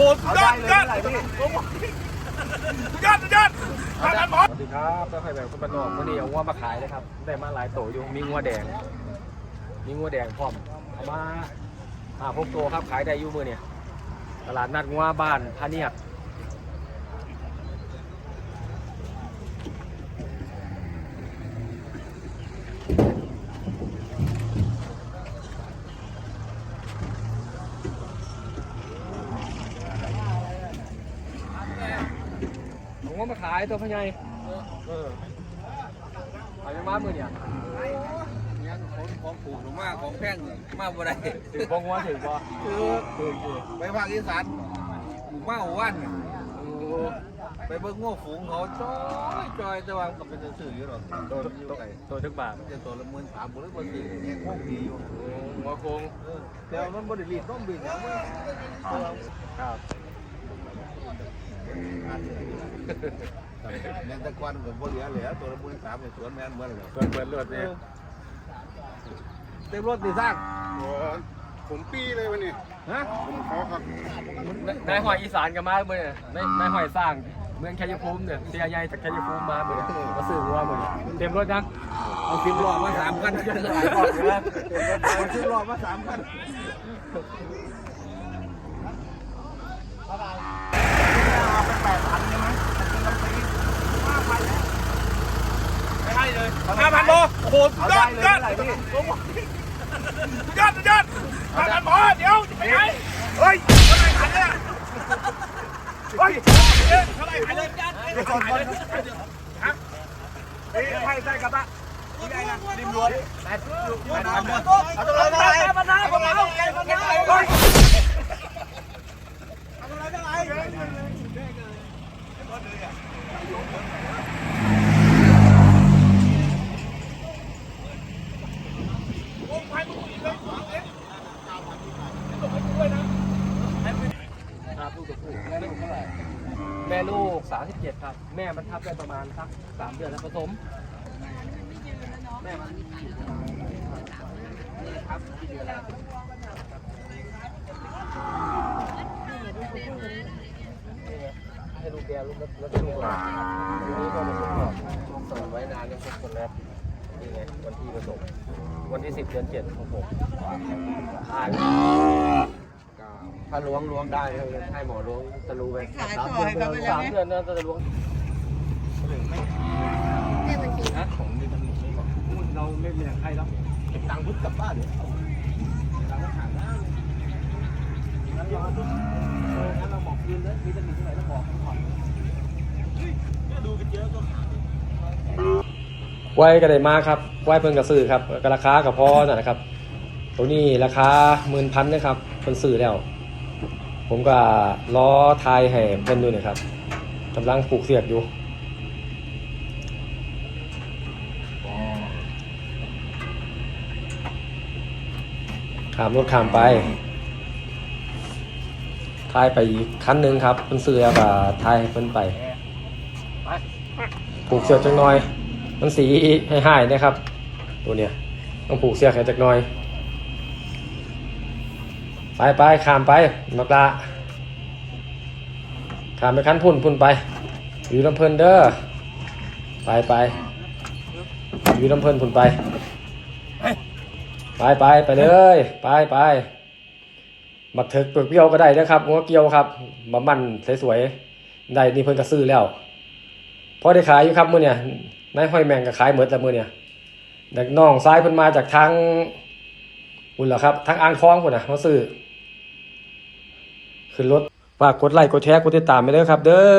หดยอดยอดยอดทำกันหมดสวัสดีครับเจ้าไข่แบบคนบ้านนอมวันนี้เอางัวมาขายนะครับ ได้มาหลายโตอยู่ มีงัวแดง มีงัวแดงพร้อมเอามาหาพกตัวครับ ขายได้อยู่มือเนี่ย ตลาดนัดงัวบ้านพะเนียด มาขายตัวพะไงเออเอายังมามือเนี่ยยังของของผูกหรือมากของแพงมากบ่ได้ถือบ่งัวถือบ่คือถืออยู่ไปภาคอีสานหมู่มากวันโอ้ไปเบิ่งง้อฝูงเขาจอยจอยแต่ว่าก็เป็นสื่ออยู่หรอกตัวอยู่ตัวไกลตัวทึกบาทจะตัวละหมื่นสามหมื่นบางทีเนี่ยงงดีอยู่หัวโคงเออแต่ว่ามันบ่ได้รีดต้องบินอย่างมันครับ แม่นแตะกอนก็บ่เหลือเหลือตัวละหมื่นสามในสวนแม่นเมื่อไหร่เปิดเปิดเลือดเนี่ยเต็มรถดีสร้างโอ้ผมปีเลยวันนี้ฮะผมขอครับนายหอยอีสานกันมาเมื่อเนี่ยนายหอยสร้างเมืองชัยภูมิเนี่ยเสียใหญ่จากชัยภูมิมาเมื่อเนี่ยมาซื้อวัวเมื่อเนี่ยเต็มรถยังเอาสิบล้อมาสามคันหลายก่อนอยู่แล้วเอาสิบล้อมาสามคัน ไหม่ให้เลยห้าพันโลโอ้โหยอดยอดยอดยอดห้าพันหมอเดี๋ยวไปไหนเฮ้ยเท่าไหร่ขายเนี่ยเฮ้ยเท่าไหร่ขายเลยเดี๋ยวก่อนก่อนฮะเฮ้ยให้ใส่กระบะริมรั้วแปดแปดพันเอาตัวไหนเอาตัวไหนเอาตัวไหนเอาตัวไหนเฮ้ยเอาตัวไหนเท่าไหร่ ครับลูกตัวผู้แม่ลูกเท่าไหร่แม่ ลูกสามสิบเจ็ดครับ แม่มันทับได้ประมาณสักสามเดือนแล้วผสม แม่มันครับกี่เดือนแล้วให้ลูกแกลูกแล้วแล้วลูกหลานทีนี้ก็ผสมก่อนสอนไว้นานยังครบคนแล้วนี่ไงวันที่ผสม วันที่สิบเดือนเจ็ดของผมขาย ถ้าล้วงล้วงได้เลยให้หมอล้วงจะรู้ไปขายต่อให้เขาไปแล้วสามไหมเดือนน่าจะล้วงเนี่ยมันคือนะของมีมันไม่บอกพูดเราไม่มีใครแล้วเก็บตังค์พุทธกลับบ้านเดี๋ยวตังค์ก็หาได้งั้นเราเอองั้นเราบอกคืนเลยมีจะมีเท่าไหร่ก็บอกเขาก่อนไว้ก็ได้มาครับไว้เพิ่งกระซื้อครับก็ราคากับพอนะครับ ตัวนี้ราคาหมื่นพันนะครับเพิ่นซื้อแล้ว ผมก็ล้อทายให้เพิ่นดูหน่อยครับกำลังผูกเสียบอยู่ขามรถขามไปทายไปอีกคันหนึ่งครับเพิ่นซื้อแล้วก็ทายให้เพิ่นไป ผูกเสียบจังหน่อย มันสีให้หายนะครับ ตัวเนี้ยต้องผูกเสียบให้จักหน่อย ไปไปขามไปมักละขามไปคันพุ่นพุ่นไป อยู่ลำเพลินเด้อไปไปอยู่ลำเพลินพุ่นไป ไปไปไปเลยไปไปบักเถิกเปลือกเปรี้ยวก็ได้นะครับหัวเกียวครับบะมันสวยๆได้นี่เพิ่นก็ซื้อแล้วพอได้ขายอยู่ครับมื้อเนี่ยนายห้อยแมงก็ขายหมดแล้วมื้อเนี่ยเด็กน้องซ้ายเพิ่นมาจากทางอุ่นเหรอครับทางอ่างทองพุ่นน่ะมาซื้อ ขึ้นรถฝากกดไลค์กดแชร์กดติดตามไปเลยครับ เด้อ